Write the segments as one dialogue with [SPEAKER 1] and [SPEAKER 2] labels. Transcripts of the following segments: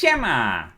[SPEAKER 1] Siema!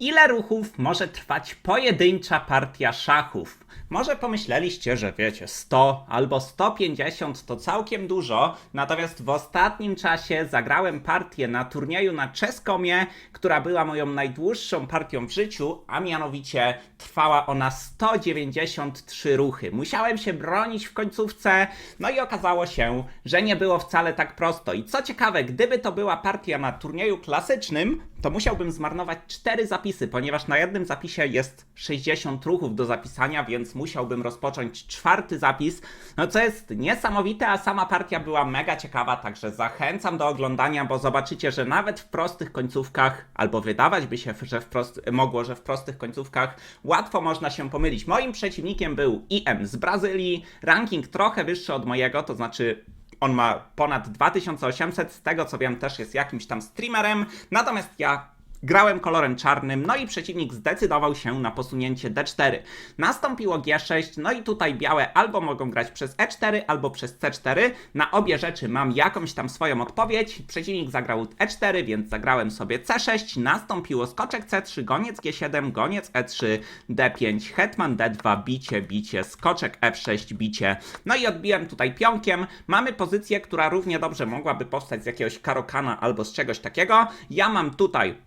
[SPEAKER 1] Ile ruchów może trwać pojedyncza partia szachów? Może pomyśleliście, że wiecie, 100 albo 150 to całkiem dużo, natomiast w ostatnim czasie zagrałem partię na turnieju na Czeskomie, która była moją najdłuższą partią w życiu, a mianowicie trwała ona 193 ruchy. Musiałem się bronić w końcówce, no i okazało się, że nie było wcale tak prosto. I co ciekawe, gdyby to była partia na turnieju klasycznym, to musiałbym zmarnować 4 zapisy, ponieważ na jednym zapisie jest 60 ruchów do zapisania, więc musiałbym rozpocząć czwarty zapis. No co jest niesamowite, a sama partia była mega ciekawa, także zachęcam do oglądania, bo zobaczycie, że nawet w prostych końcówkach, albo wydawać by się, że w prost, mogło, że w prostych końcówkach łatwo można się pomylić. Moim przeciwnikiem był IM z Brazylii, ranking trochę wyższy od mojego, to znaczy on ma ponad 2800, z tego co wiem też jest jakimś tam streamerem, natomiast ja grałem kolorem czarnym, no i przeciwnik zdecydował się na posunięcie D4. Nastąpiło G6, no i tutaj białe albo mogą grać przez E4, albo przez C4. Na obie rzeczy mam jakąś tam swoją odpowiedź. Przeciwnik zagrał E4, więc zagrałem sobie C6, nastąpiło skoczek C3, goniec G7, goniec E3, D5, hetman D2, bicie, bicie, skoczek F6, bicie. No i odbiłem tutaj pionkiem. Mamy pozycję, która równie dobrze mogłaby powstać z jakiegoś karokana albo z czegoś takiego. Ja mam tutaj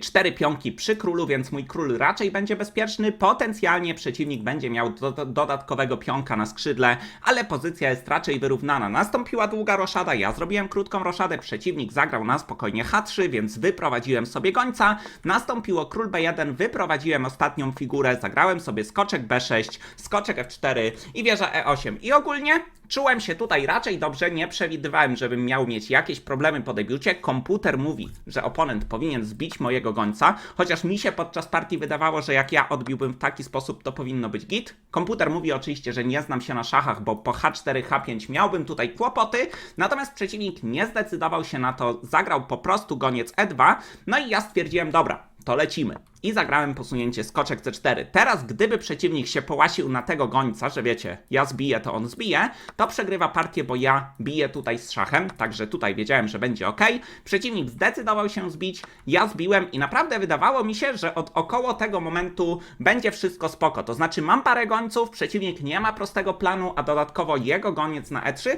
[SPEAKER 1] cztery pionki przy królu, więc mój król raczej będzie bezpieczny. Potencjalnie przeciwnik będzie miał do, do, dodatkowego pionka na skrzydle, ale pozycja jest raczej wyrównana. Nastąpiła długa roszada, ja zrobiłem krótką roszadę, przeciwnik zagrał na spokojnie H3, więc wyprowadziłem sobie gońca. Nastąpiło król B1, wyprowadziłem ostatnią figurę, zagrałem sobie skoczek B6, skoczek F4 i wieża E8. I ogólnie Czułem się tutaj raczej dobrze, nie przewidywałem, żebym miał mieć jakieś problemy po debiucie. Komputer mówi, że oponent powinien zbić mojego gońca, chociaż mi się podczas partii wydawało, że jak ja odbiłbym w taki sposób, to powinno być git. Komputer mówi oczywiście, że nie znam się na szachach, bo po H4, H5 miałbym tutaj kłopoty, natomiast przeciwnik nie zdecydował się na to, zagrał po prostu goniec E2, no i ja stwierdziłem, dobra, to lecimy. I zagrałem posunięcie skoczek C4. Teraz, gdyby przeciwnik się połasił na tego gońca, że wiecie, ja zbiję, to on zbije, to przegrywa partię, bo ja biję tutaj z szachem, także tutaj wiedziałem, że będzie ok. Przeciwnik zdecydował się zbić, ja zbiłem i naprawdę wydawało mi się, że od około tego momentu będzie wszystko spoko. To znaczy mam parę gońców, przeciwnik nie ma prostego planu, a dodatkowo jego goniec na E3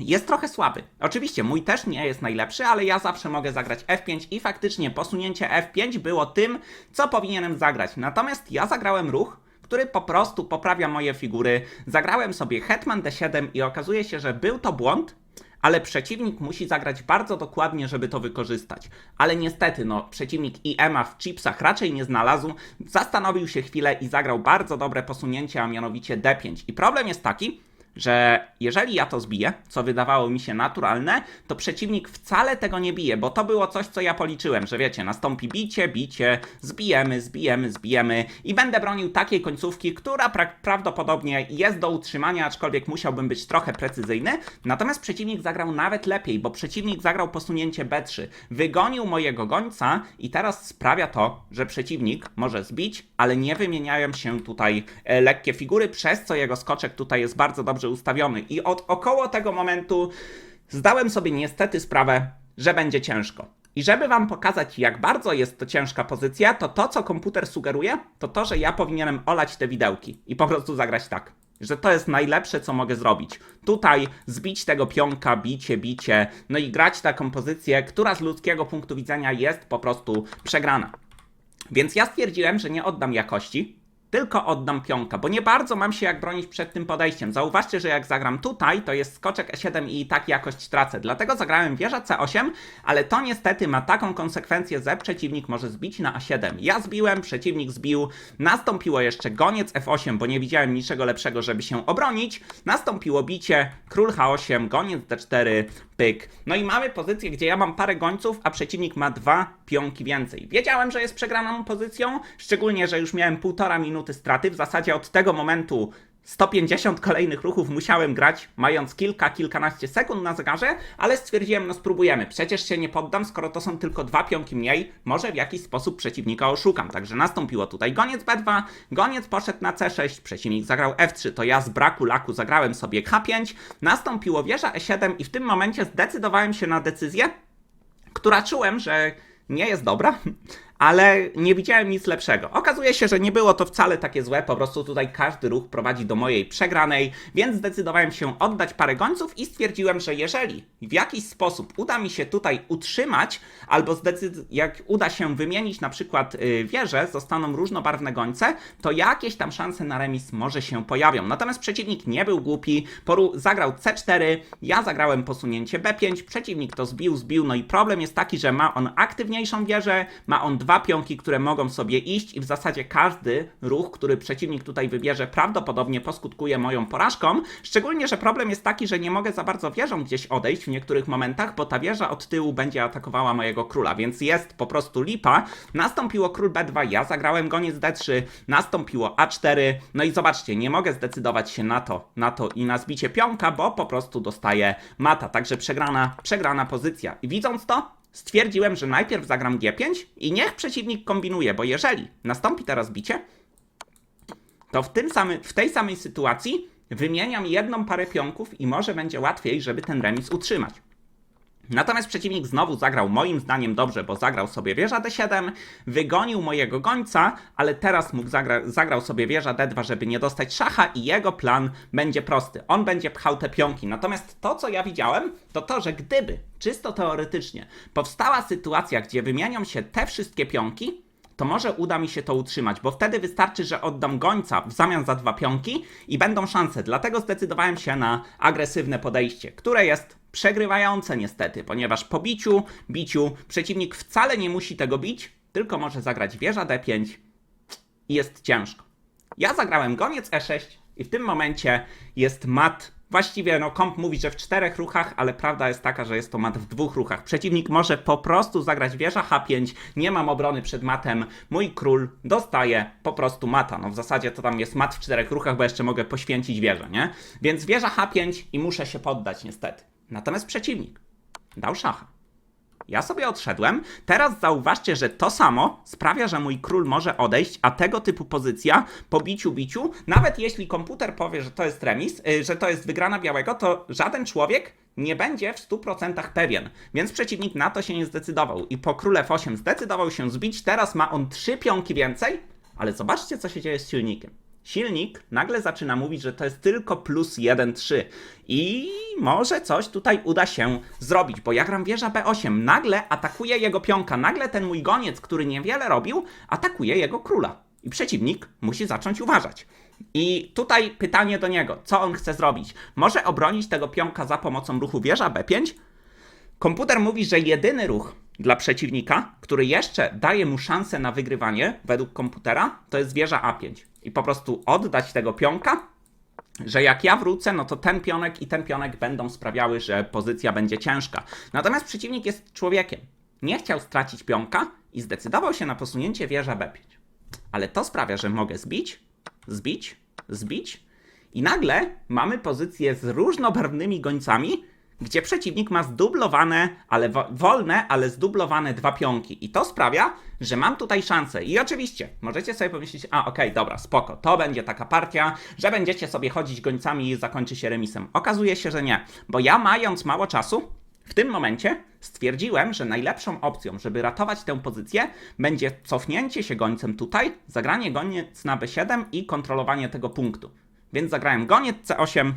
[SPEAKER 1] jest trochę słaby. Oczywiście mój też nie jest najlepszy, ale ja zawsze mogę zagrać F5 i faktycznie posunięcie F5 było tym, co powinienem zagrać. Natomiast ja zagrałem ruch, który po prostu poprawia moje figury. Zagrałem sobie Hetman D7 i okazuje się, że był to błąd, ale przeciwnik musi zagrać bardzo dokładnie, żeby to wykorzystać. Ale niestety, no, przeciwnik IMA w chipsach raczej nie znalazł, zastanowił się chwilę i zagrał bardzo dobre posunięcie, a mianowicie D5. I problem jest taki, że jeżeli ja to zbiję, co wydawało mi się naturalne, to przeciwnik wcale tego nie bije, bo to było coś, co ja policzyłem, że wiecie, nastąpi bicie, bicie, zbijemy, zbijemy, zbijemy i będę bronił takiej końcówki, która pra prawdopodobnie jest do utrzymania, aczkolwiek musiałbym być trochę precyzyjny. Natomiast przeciwnik zagrał nawet lepiej, bo przeciwnik zagrał posunięcie B3, wygonił mojego gońca i teraz sprawia to, że przeciwnik może zbić, ale nie wymieniają się tutaj e, lekkie figury, przez co jego skoczek tutaj jest bardzo dobrze dobrze ustawiony. I od około tego momentu zdałem sobie niestety sprawę, że będzie ciężko. I żeby wam pokazać, jak bardzo jest to ciężka pozycja, to to, co komputer sugeruje, to to, że ja powinienem olać te widełki i po prostu zagrać tak. Że to jest najlepsze, co mogę zrobić. Tutaj zbić tego pionka, bicie, bicie, no i grać taką pozycję, która z ludzkiego punktu widzenia jest po prostu przegrana. Więc ja stwierdziłem, że nie oddam jakości, tylko oddam pionka, bo nie bardzo mam się jak bronić przed tym podejściem. Zauważcie, że jak zagram tutaj, to jest skoczek E7 i tak jakość tracę. Dlatego zagrałem wieża C8, ale to niestety ma taką konsekwencję, że przeciwnik może zbić na A7. Ja zbiłem, przeciwnik zbił, nastąpiło jeszcze goniec F8, bo nie widziałem niczego lepszego, żeby się obronić. Nastąpiło bicie, król H8, goniec D4, pyk. No i mamy pozycję, gdzie ja mam parę gońców, a przeciwnik ma dwa pionki więcej. Wiedziałem, że jest przegraną pozycją, szczególnie, że już miałem półtora minuty straty. W zasadzie od tego momentu 150 kolejnych ruchów musiałem grać, mając kilka, kilkanaście sekund na zegarze, ale stwierdziłem, no spróbujemy. Przecież się nie poddam, skoro to są tylko dwa pionki mniej, może w jakiś sposób przeciwnika oszukam. Także nastąpiło tutaj goniec B2, goniec poszedł na C6, przeciwnik zagrał F3, to ja z braku laku zagrałem sobie H5, nastąpiło wieża E7 i w tym momencie zdecydowałem się na decyzję, która czułem, że nie jest dobra, ale nie widziałem nic lepszego. Okazuje się, że nie było to wcale takie złe, po prostu tutaj każdy ruch prowadzi do mojej przegranej, więc zdecydowałem się oddać parę gońców i stwierdziłem, że jeżeli w jakiś sposób uda mi się tutaj utrzymać, albo jak uda się wymienić na przykład yy, wieże, zostaną różnobarwne gońce, to jakieś tam szanse na remis może się pojawią. Natomiast przeciwnik nie był głupi, poru zagrał C4, ja zagrałem posunięcie B5, przeciwnik to zbił, zbił, no i problem jest taki, że ma on aktywniejszą wieżę, ma on dwa pionki, które mogą sobie iść i w zasadzie każdy ruch, który przeciwnik tutaj wybierze, prawdopodobnie poskutkuje moją porażką. Szczególnie, że problem jest taki, że nie mogę za bardzo wieżą gdzieś odejść w niektórych momentach, bo ta wieża od tyłu będzie atakowała mojego króla, więc jest po prostu lipa. Nastąpiło król B2, ja zagrałem goniec D3, nastąpiło A4, no i zobaczcie, nie mogę zdecydować się na to, na to i na zbicie pionka, bo po prostu dostaję mata, także przegrana, przegrana pozycja. I widząc to, stwierdziłem, że najpierw zagram G5 i niech przeciwnik kombinuje, bo jeżeli nastąpi teraz bicie, to w, tym samym, w tej samej sytuacji wymieniam jedną parę pionków i może będzie łatwiej, żeby ten remis utrzymać. Natomiast przeciwnik znowu zagrał moim zdaniem dobrze, bo zagrał sobie wieża D7, wygonił mojego gońca, ale teraz mógł zagra zagrał sobie wieża D2, żeby nie dostać szacha i jego plan będzie prosty. On będzie pchał te pionki. Natomiast to, co ja widziałem, to to, że gdyby, czysto teoretycznie, powstała sytuacja, gdzie wymienią się te wszystkie pionki, to może uda mi się to utrzymać, bo wtedy wystarczy, że oddam gońca w zamian za dwa pionki i będą szanse. Dlatego zdecydowałem się na agresywne podejście, które jest przegrywające niestety, ponieważ po biciu, biciu przeciwnik wcale nie musi tego bić, tylko może zagrać wieża D5 i jest ciężko. Ja zagrałem goniec E6 i w tym momencie jest mat. Właściwie no komp mówi, że w czterech ruchach, ale prawda jest taka, że jest to mat w dwóch ruchach. Przeciwnik może po prostu zagrać wieża H5, nie mam obrony przed matem, mój król dostaje po prostu mata. No w zasadzie to tam jest mat w czterech ruchach, bo jeszcze mogę poświęcić wieżę, nie? Więc wieża H5 i muszę się poddać niestety. Natomiast przeciwnik dał szacha. Ja sobie odszedłem. Teraz zauważcie, że to samo sprawia, że mój król może odejść, a tego typu pozycja po biciu biciu, nawet jeśli komputer powie, że to jest remis, y, że to jest wygrana białego, to żaden człowiek nie będzie w 100% pewien. Więc przeciwnik na to się nie zdecydował i po król F8 zdecydował się zbić. Teraz ma on trzy pionki więcej, ale zobaczcie, co się dzieje z silnikiem. Silnik nagle zaczyna mówić, że to jest tylko plus 1-3 i może coś tutaj uda się zrobić, bo ja gram wieża B8, nagle atakuje jego pionka, nagle ten mój goniec, który niewiele robił, atakuje jego króla. I przeciwnik musi zacząć uważać. I tutaj pytanie do niego, co on chce zrobić? Może obronić tego pionka za pomocą ruchu wieża B5? Komputer mówi, że jedyny ruch dla przeciwnika, który jeszcze daje mu szansę na wygrywanie według komputera, to jest wieża A5. I po prostu oddać tego pionka, że jak ja wrócę, no to ten pionek i ten pionek będą sprawiały, że pozycja będzie ciężka. Natomiast przeciwnik jest człowiekiem. Nie chciał stracić pionka i zdecydował się na posunięcie wieża B5. Ale to sprawia, że mogę zbić, zbić, zbić i nagle mamy pozycję z różnobarwnymi gońcami, gdzie przeciwnik ma zdublowane, ale wo- wolne, ale zdublowane dwa pionki. I to sprawia, że mam tutaj szansę. I oczywiście, możecie sobie pomyśleć, a okej, dobra, spoko, to będzie taka partia, że będziecie sobie chodzić gońcami i zakończy się remisem. Okazuje się, że nie, bo ja mając mało czasu, w tym momencie stwierdziłem, że najlepszą opcją, żeby ratować tę pozycję, będzie cofnięcie się gońcem tutaj, zagranie goniec na B7 i kontrolowanie tego punktu. Więc zagrałem goniec C8,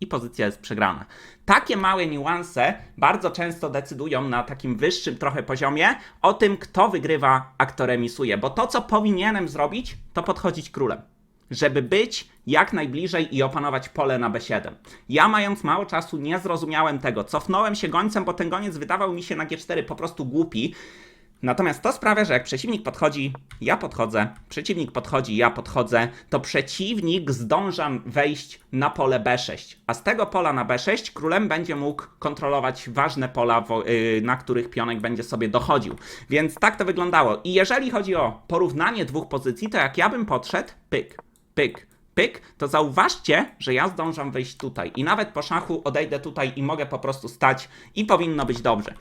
[SPEAKER 1] i pozycja jest przegrana. Takie małe niuanse bardzo często decydują na takim wyższym trochę poziomie o tym, kto wygrywa, a kto remisuje. Bo to, co powinienem zrobić, to podchodzić królem. Żeby być jak najbliżej i opanować pole na B7. Ja, mając mało czasu, nie zrozumiałem tego. Cofnąłem się gońcem, bo ten goniec wydawał mi się na G4 po prostu głupi. Natomiast to sprawia, że jak przeciwnik podchodzi, ja podchodzę, przeciwnik podchodzi, ja podchodzę, to przeciwnik zdąża wejść na pole B6. A z tego pola na B6 królem będzie mógł kontrolować ważne pola, yy, na których pionek będzie sobie dochodził. Więc tak to wyglądało. I jeżeli chodzi o porównanie dwóch pozycji, to jak ja bym podszedł, pyk, pyk, pyk, to zauważcie, że ja zdążam wejść tutaj. I nawet po szachu odejdę tutaj i mogę po prostu stać i powinno być dobrze.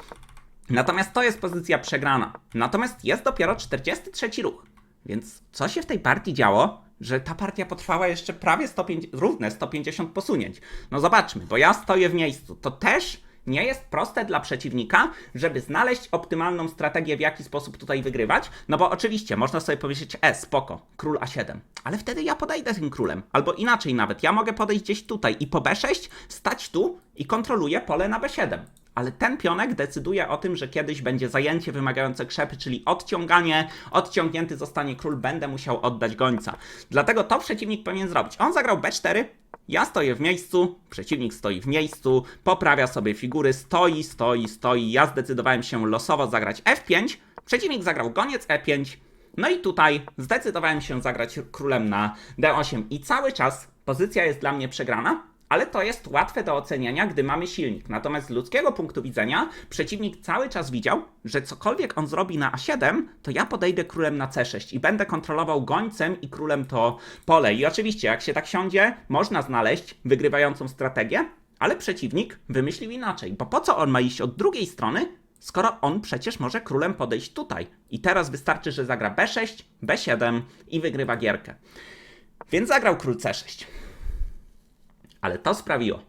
[SPEAKER 1] Natomiast to jest pozycja przegrana. Natomiast jest dopiero 43 ruch. Więc co się w tej partii działo, że ta partia potrwała jeszcze prawie 150, równe 150 posunięć? No zobaczmy, bo ja stoję w miejscu. To też nie jest proste dla przeciwnika, żeby znaleźć optymalną strategię, w jaki sposób tutaj wygrywać. No bo oczywiście można sobie powiedzieć, e, spoko, król A7, ale wtedy ja podejdę tym królem. Albo inaczej nawet, ja mogę podejść gdzieś tutaj i po B6 stać tu i kontroluję pole na B7. Ale ten pionek decyduje o tym, że kiedyś będzie zajęcie wymagające krzepy, czyli odciąganie, odciągnięty zostanie król, będę musiał oddać gońca. Dlatego to przeciwnik powinien zrobić. On zagrał B4, ja stoję w miejscu, przeciwnik stoi w miejscu, poprawia sobie figury, stoi, stoi, stoi. Ja zdecydowałem się losowo zagrać F5, przeciwnik zagrał goniec E5. No i tutaj zdecydowałem się zagrać królem na D8 i cały czas pozycja jest dla mnie przegrana, ale to jest łatwe do oceniania, gdy mamy silnik. Natomiast z ludzkiego punktu widzenia przeciwnik cały czas widział, że cokolwiek on zrobi na A7, to ja podejdę królem na C6 i będę kontrolował gońcem i królem to pole. I oczywiście, jak się tak siądzie, można znaleźć wygrywającą strategię, ale przeciwnik wymyślił inaczej, bo po co on ma iść od drugiej strony, skoro on przecież może królem podejść tutaj. I teraz wystarczy, że zagra B6, B7 i wygrywa gierkę. Więc zagrał król C6. Ale to sprawiło,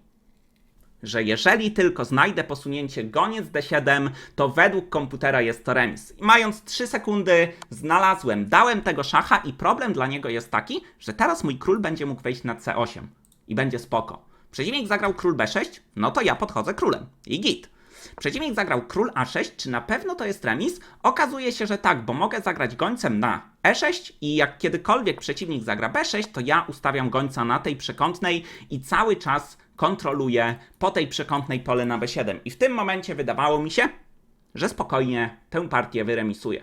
[SPEAKER 1] że jeżeli tylko znajdę posunięcie goniec D7, to według komputera jest to remis. Mając 3 sekundy, znalazłem, dałem tego szacha i problem dla niego jest taki, że teraz mój król będzie mógł wejść na C8 i będzie spoko. Przeciwnik zagrał król B6, no to ja podchodzę królem i git. Przeciwnik zagrał król A6, czy na pewno to jest remis? Okazuje się, że tak, bo mogę zagrać gońcem na E6 i jak kiedykolwiek przeciwnik zagra B6, to ja ustawiam gońca na tej przekątnej i cały czas kontroluję po tej przekątnej pole na B7. I w tym momencie wydawało mi się, że spokojnie tę partię wyremisuję.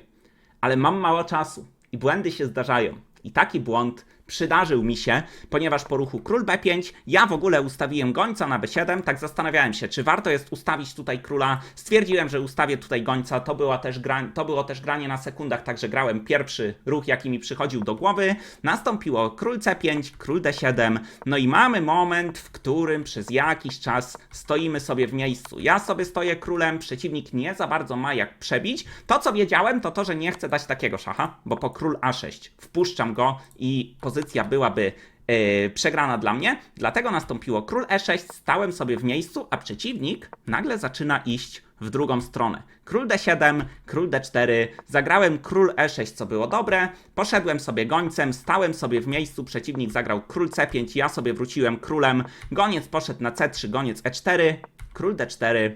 [SPEAKER 1] Ale mam mało czasu i błędy się zdarzają. I taki błąd przydarzył mi się, ponieważ po ruchu król b5 ja w ogóle ustawiłem gońca na b7, tak zastanawiałem się, czy warto jest ustawić tutaj króla. Stwierdziłem, że ustawię tutaj gońca, to, była też gra, to było też granie na sekundach, także grałem pierwszy ruch, jaki mi przychodził do głowy. Nastąpiło król c5, król d7, no i mamy moment, w którym przez jakiś czas stoimy sobie w miejscu. Ja sobie stoję królem, przeciwnik nie za bardzo ma jak przebić. To, co wiedziałem, to to, że nie chcę dać takiego szacha, bo po król a6 wpuszczam go i pozycja byłaby yy, przegrana dla mnie. Dlatego nastąpiło król e6, stałem sobie w miejscu, a przeciwnik nagle zaczyna iść w drugą stronę. Król d7, król d4, zagrałem król e6, co było dobre, poszedłem sobie gońcem, stałem sobie w miejscu, przeciwnik zagrał król c5, ja sobie wróciłem królem, goniec poszedł na c3, goniec e4, król d4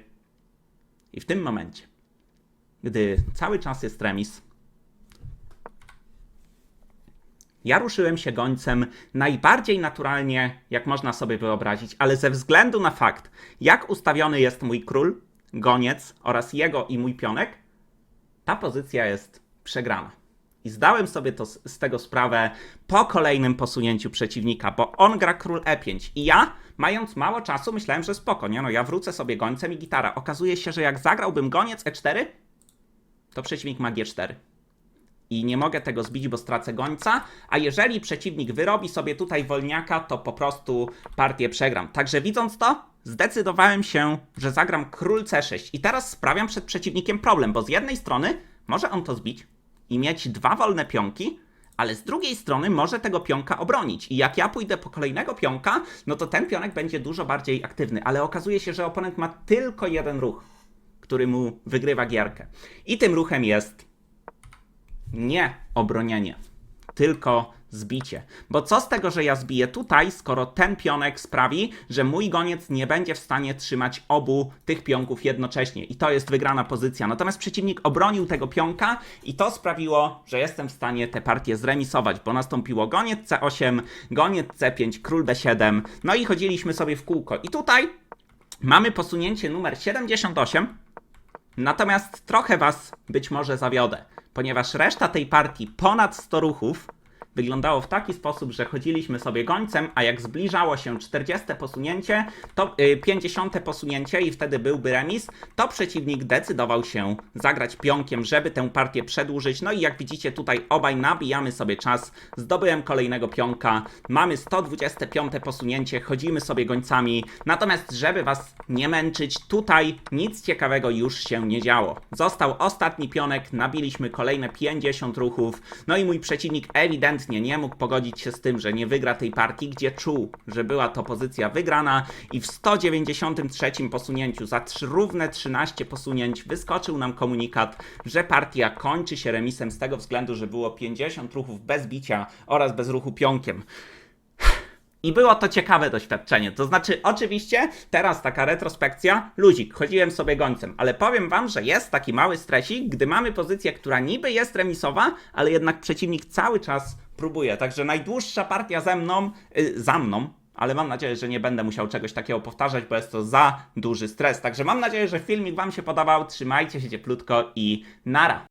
[SPEAKER 1] i w tym momencie, gdy cały czas jest remis, ja ruszyłem się gońcem najbardziej naturalnie, jak można sobie wyobrazić, ale ze względu na fakt, jak ustawiony jest mój król, goniec oraz jego i mój pionek, ta pozycja jest przegrana. I zdałem sobie to z, z tego sprawę po kolejnym posunięciu przeciwnika, bo on gra król e5 i ja, mając mało czasu, myślałem, że spoko, nie no, ja wrócę sobie gońcem i gitara. Okazuje się, że jak zagrałbym goniec e4, to przeciwnik ma g4 i nie mogę tego zbić, bo stracę gońca, a jeżeli przeciwnik wyrobi sobie tutaj wolniaka, to po prostu partię przegram. Także widząc to, zdecydowałem się, że zagram król c6 i teraz sprawiam przed przeciwnikiem problem, bo z jednej strony może on to zbić i mieć dwa wolne pionki, ale z drugiej strony może tego pionka obronić. I jak ja pójdę po kolejnego pionka, no to ten pionek będzie dużo bardziej aktywny, ale okazuje się, że oponent ma tylko jeden ruch, który mu wygrywa gierkę. I tym ruchem jest nie obronienie, tylko zbicie. Bo co z tego, że ja zbiję tutaj, skoro ten pionek sprawi, że mój goniec nie będzie w stanie trzymać obu tych pionków jednocześnie. I to jest wygrana pozycja. Natomiast przeciwnik obronił tego pionka i to sprawiło, że jestem w stanie tę partię zremisować, bo nastąpiło goniec C8, goniec C5, król D7, no i chodziliśmy sobie w kółko. I tutaj mamy posunięcie numer 78, Natomiast trochę Was być może zawiodę, ponieważ reszta tej partii ponad 100 ruchów wyglądało w taki sposób, że chodziliśmy sobie gońcem, a jak zbliżało się 40 posunięcie, to y, 50 posunięcie i wtedy byłby remis, to przeciwnik decydował się zagrać pionkiem, żeby tę partię przedłużyć. No i jak widzicie tutaj obaj nabijamy sobie czas, zdobyłem kolejnego pionka, mamy 125 posunięcie, chodzimy sobie gońcami, natomiast żeby was nie męczyć, tutaj nic ciekawego już się nie działo. Został ostatni pionek, nabiliśmy kolejne 50 ruchów, no i mój przeciwnik ewidentnie ewidentnie nie mógł pogodzić się z tym, że nie wygra tej partii, gdzie czuł, że była to pozycja wygrana i w 193 posunięciu za równe 13 posunięć wyskoczył nam komunikat, że partia kończy się remisem z tego względu, że było 50 ruchów bez bicia oraz bez ruchu pionkiem. I było to ciekawe doświadczenie. To znaczy, oczywiście, teraz taka retrospekcja, luzik, chodziłem sobie gońcem, ale powiem wam, że jest taki mały stresik, gdy mamy pozycję, która niby jest remisowa, ale jednak przeciwnik cały czas próbuje. Także najdłuższa partia ze mną, y, za mną, ale mam nadzieję, że nie będę musiał czegoś takiego powtarzać, bo jest to za duży stres. Także mam nadzieję, że filmik wam się podobał. Trzymajcie się cieplutko i nara.